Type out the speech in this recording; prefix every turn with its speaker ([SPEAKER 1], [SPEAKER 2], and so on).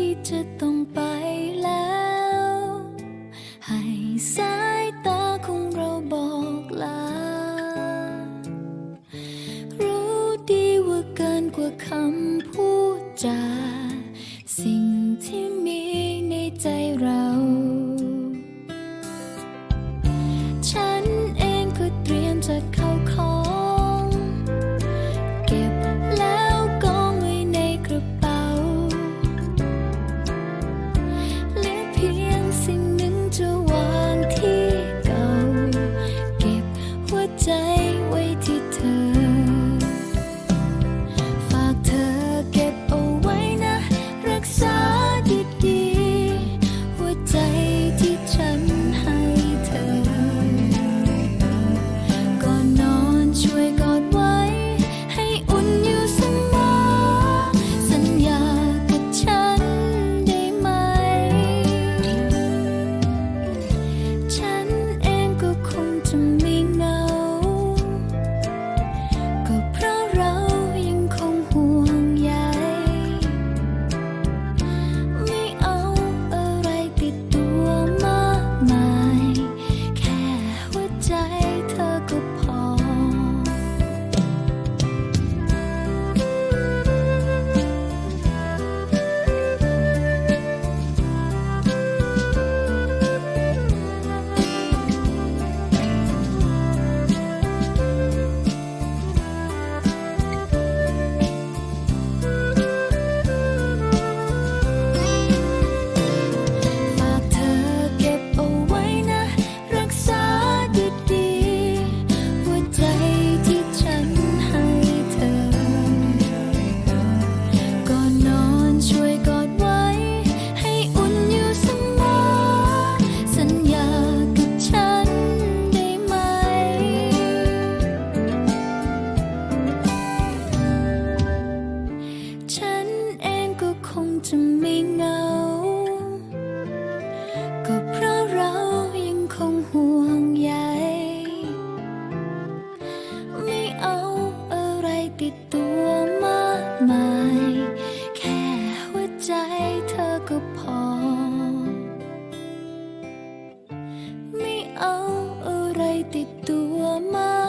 [SPEAKER 1] ที่จะต้องไปแล้ว ให้สายตาของเราบอกลา รู้ดีว่าเกินกว่าคำพูดจา สิ่งที่มีในใจเรา จะไม่เหงา ก็เพราะเรายังคงห่วงใย ไม่เอาอะไรติดตัวมากมาย แค่หัวใจเธอก็พอ ไม่เอาอะไรติดตัวมา